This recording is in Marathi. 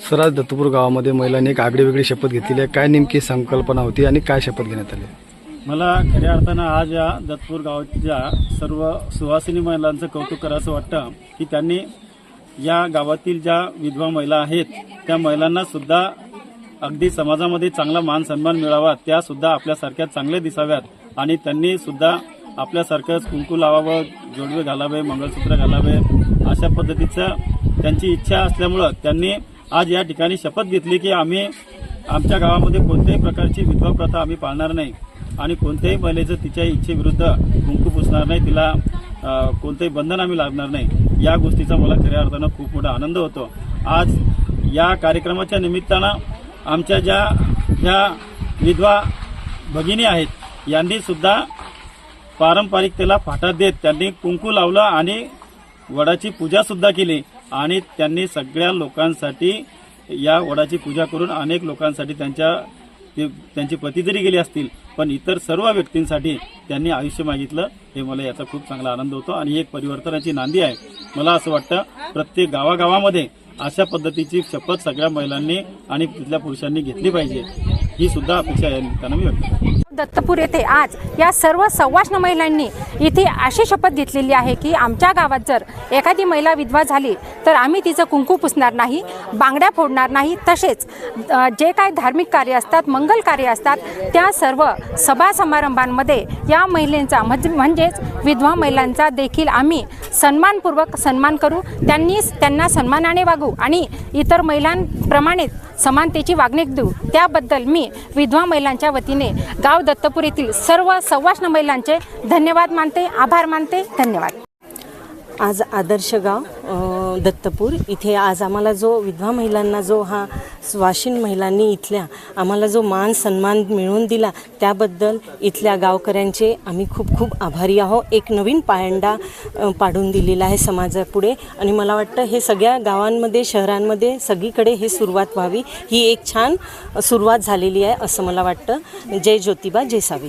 स्वराज दत्तपूर गावामध्ये महिलांनी एक आगळी वेगळी शपथ घेतलेली आहे. काय नेमकी संकल्पना होती आणि काय शपथ घेण्यात आली? मला खऱ्या अर्थानं आज या दत्तपूर गावाच्या सर्व सुवासिनी महिलांचं कौतुक करावं वाटतं की त्यांनी या गावातील ज्या विधवा महिला आहेत त्या महिलांना सुद्धा अगदी समाजामध्ये चांगला मान सन्मान मिळावा त्या सुद्धा आपल्यासारख्या चांगल्या दिसाव्यात आणि त्यांनी सुद्धा आपल्यासारखंच कुंकू लावावं जोडवे घालावे मंगळसूत्र घालावे अशा पद्धतीचं त्यांची इच्छा असल्यामुळं त्यांनी आज या ठिकाणी शपथ घेतली की आम्ही आमच्या गावामध्ये कोणत्याही प्रकारची विधवा प्रथा आम्ही पाळणार नाही आणि कोणत्याही महिलेचं तिच्या इच्छेविरुद्ध कुंकू पुसणार नाही तिला कोणतंही बंधन आम्ही लागणार नाही. या गोष्टीचा मला खऱ्या अर्थानं खूप मोठा आनंद होतो. आज या कार्यक्रमाच्या निमित्तानं आमच्या ज्या ह्या विधवा भगिनी आहेत यांनीसुद्धा पारंपरिकतेला फाटा देत त्यांनी कुंकू लावलं आणि वडाची पूजा सुद्धा केली. आणि त्यांनी सगळ्या लोकांसाठी या वडाची पूजा करून अनेक लोकांसाठी त्यांच्या ते- त्यांचे पती जरी गेले असतील पण इतर सर्व व्यक्तींसाठी त्यांनी आयुष्य मागितलं. हे मला याचा खूप चांगला आनंद होतो. आणि ही एक परिवर्तनाची नांदी आहे. मला असं वाटतं प्रत्येक गावागावामध्ये अशा पद्धतीची शपथ सगळ्या महिलांनी आणि तिथल्या पुरुषांनी घेतली पाहिजे. ही सुद्धा अपेक्षा या निमित्तानं मी व्यक्त दत्तपूर येथे आज या सर्व सव्वाष्ण महिलांनी इथे अशी शपथ घेतलेली आहे की आमच्या गावात जर एखादी महिला विधवा झाली तर आम्ही तिचं कुंकू पुसणार नाही बांगड्या फोडणार नाही. तसेच जे काय धार्मिक कार्य असतात मंगल कार्य असतात त्या सर्व सभा समारंभांमध्ये या महिलेंचा म्हणजेच विधवा महिलांचा देखील आम्ही सन्मानपूर्वक सन्मान करू. त्यांनी त्यांना सन्मानाने वागू आणि इतर महिलांप्रमाणेच समानतेची वागणूक देऊ. त्याबद्दल मी विधवा महिलांच्या वतीने गाव दत्तपूर येथील सर्व सव्वाष्ण महिलांचे धन्यवाद मानते आभार मानते धन्यवाद. आज आदर्श गाव दत्तपूर. इथे आज आम्हाला जो विधवा महिलांना जो हा स्वाशीन महिलांनी इथल्या आम्हाला जो मान सन्मान मिळवून दिला त्याबद्दल इथल्या गावकऱ्यांचे आम्ही खूप खूप आभारी आहोत. एक नवीन पायंडा पाडून दिलेला आहे समाजापुढे. आणि मला वाटतं हे सगळ्या गावांमध्ये शहरांमध्ये सगळीकडे हे सुरुवात व्हावी. ही एक छान सुरुवात झालेली आहे असं मला वाटतं. जय ज्योतिबा जय सावित्री.